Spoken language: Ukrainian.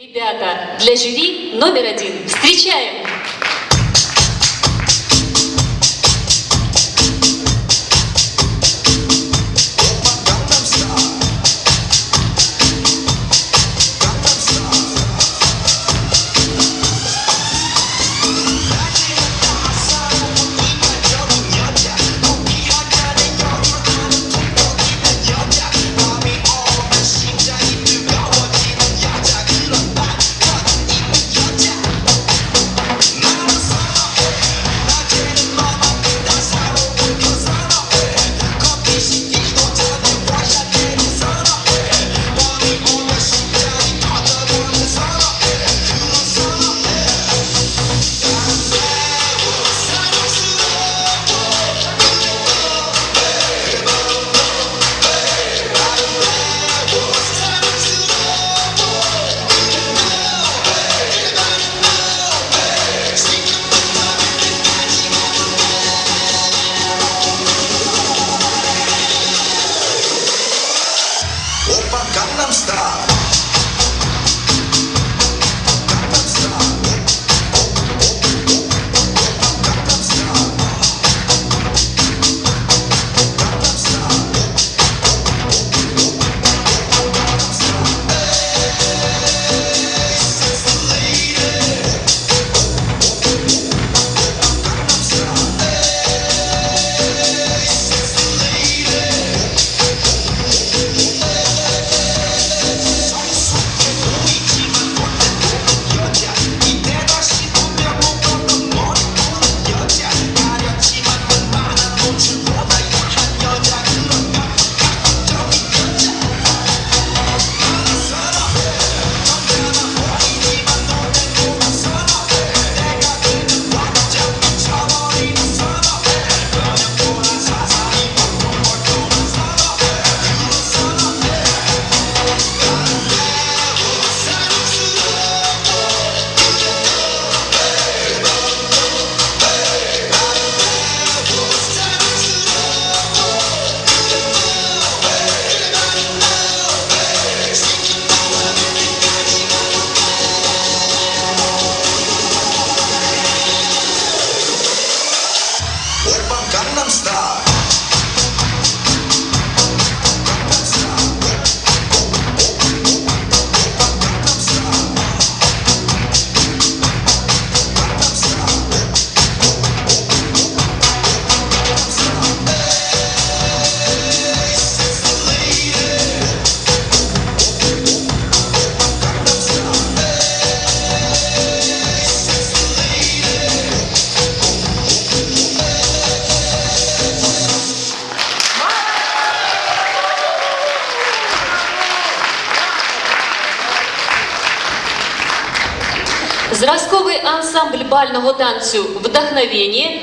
Ребята, для жюри номер один. Встречаем! star. Зразковий ансамбль бального танцю «Вдохновение»